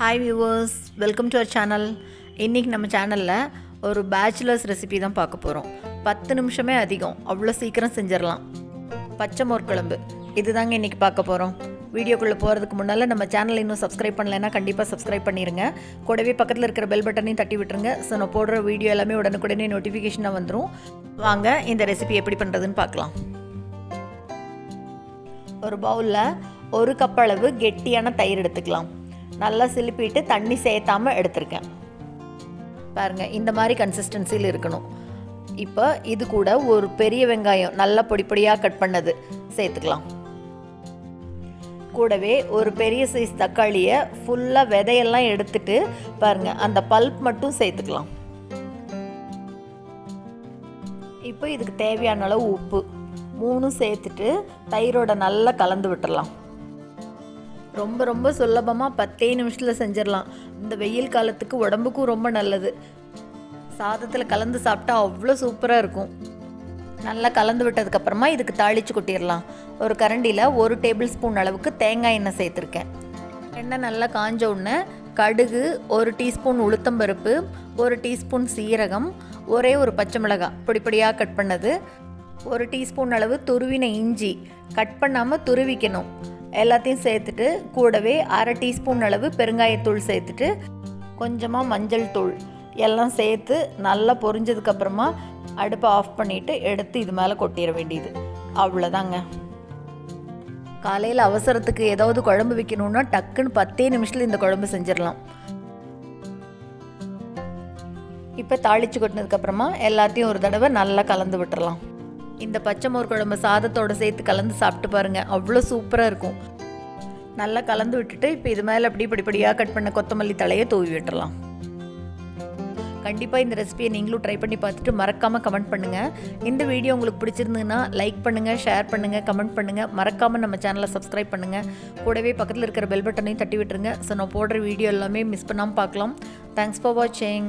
Hi viewers welcome to our channel இன்றைக்கி நம்ம சேனலில் ஒரு பேச்சுலர்ஸ் ரெசிபி தான் பார்க்க போகிறோம் பத்து நிமிஷமே அதிகம். அவ்வளோ சீக்கிரம் செஞ்சிடலாம். பச்சை மோர் குழம்பு. இதுதாங்க இன்றைக்கி பார்க்க போகிறோம் வீடியோக்குள்ளே போகிறதுக்கு முன்னால் நம்ம சேனல் இன்னும் சப்ஸ்கிரைப் பண்ணலைன்னா கண்டிப்பாக சப்ஸ்கிரைப் பண்ணிடுங்க கூடவே பக்கத்தில் இருக்கிற பெல் பட்டனையும் தட்டி விட்டுருங்க. ஸோ நான் போடுற வீடியோ எல்லாமே உடனுக்குடனே நோட்டிஃபிகேஷனாக வந்துடும் வாங்க இந்த ரெசிபி எப்படி பண்ணுறதுன்னு பார்க்கலாம். ஒரு பவுலில் ஒரு கப் அளவு கெட்டியான தயிர் எடுத்துக்கலாம். நல்லா சிலுப்பிட்டு தண்ணி சேர்த்தாம எடுத்திருக்கேன். பாருங்கள் இந்த மாதிரி கன்சிஸ்டன்சியில் இருக்கணும். இப்போ இது கூட ஒரு பெரிய வெங்காயம் நல்லா பொடி பொடியாக கட் பண்ணது சேர்த்துக்கலாம். கூடவே ஒரு பெரிய சைஸ் தக்காளியை ஃபுல்லாக விதையெல்லாம் எடுத்துட்டு பாருங்கள் அந்த பல்ப் மட்டும் சேர்த்துக்கலாம். இப்போ இதுக்கு தேவையான அளவு உப்பு. மூணும் சேர்த்துட்டு தயிரோட நல்லா கலந்து விட்டுடலாம் ரொம்ப ரொம்ப சுலபமாக பத்தே நிமிஷத்தில் செஞ்சிடலாம். இந்த வெயில் காலத்துக்கு உடம்புக்கும் ரொம்ப நல்லது. சாதத்தில் கலந்து சாப்பிட்டா அவ்வளோ சூப்பராக இருக்கும். நல்லா கலந்து விட்டதுக்கப்புறமா இதுக்கு தாளித்து கொட்டிடலாம். ஒரு கரண்டியில் ஒரு டேபிள் ஸ்பூன் அளவுக்கு தேங்காய் எண்ணெய் சேர்த்துருக்கேன். எண்ணெய் நல்லா காஞ்ச உடனே கடுகு ஒரு டீஸ்பூன் உளுத்தம்பருப்பு ஒரு டீஸ்பூன் சீரகம் ஒரே ஒரு பச்சை மிளகாய் பொடி பொடியாக கட் பண்ணது ஒரு டீஸ்பூன் அளவு துருவின இஞ்சி. கட் பண்ணாமல் துருவிக்கணும். எல்லாத்தையும் சேர்த்துட்டு கூடவே அரை டீஸ்பூன் அளவு பெருங்காயத்தூள் சேர்த்துட்டு கொஞ்சமாக மஞ்சள் தூள் எல்லாம் சேர்த்து நல்லா பொரிஞ்சதுக்கப்புறமா அடுப்பை ஆஃப் பண்ணிவிட்டு எடுத்து இது மேலே கொட்டிட வேண்டியது. அவ்வளோதாங்க காலையில் அவசரத்துக்கு ஏதாவது குழம்பு வைக்கணுன்னா டக்குன்னு பத்தே நிமிஷத்தில் இந்த குழம்பு செஞ்சிடலாம். இப்போ தாளித்து கொட்டினதுக்கப்புறமா எல்லாத்தையும் ஒரு தடவை நல்லா கலந்து விட்டுறலாம். இந்த பச்சை மோர் குழம்பு சாதத்தோட சேர்த்து கலந்து சாப்பிட்டு பாருங்கள் அவ்வளோ சூப்பராக இருக்கும். நல்லா கலந்து விட்டுட்டு இப்போ இது மேலே அப்படி படிப்படியாக கட் பண்ண கொத்தமல்லி தலையை தூவி விட்டுறலாம். கண்டிப்பாக இந்த ரெசிபியை நீங்களும் ட்ரை பண்ணி பார்த்துட்டு மறக்காமல் கமெண்ட் பண்ணுங்கள் இந்த வீடியோ உங்களுக்கு பிடிச்சிருந்ததுன்னா லைக் பண்ணுங்கள் ஷேர் பண்ணுங்கள் கமெண்ட் பண்ணுங்கள் மறக்காமல் நம்ம சேனலை சப்ஸ்கிரைப் பண்ணுங்கள் கூடவே பக்கத்தில் இருக்கிற பெல் பட்டனையும் தட்டி விட்டுருங்க. ஸோ நான் போடுற வீடியோ எல்லாமே மிஸ் பண்ணாமல் பார்க்கலாம். தேங்க்ஸ் ஃபார் வாட்சிங்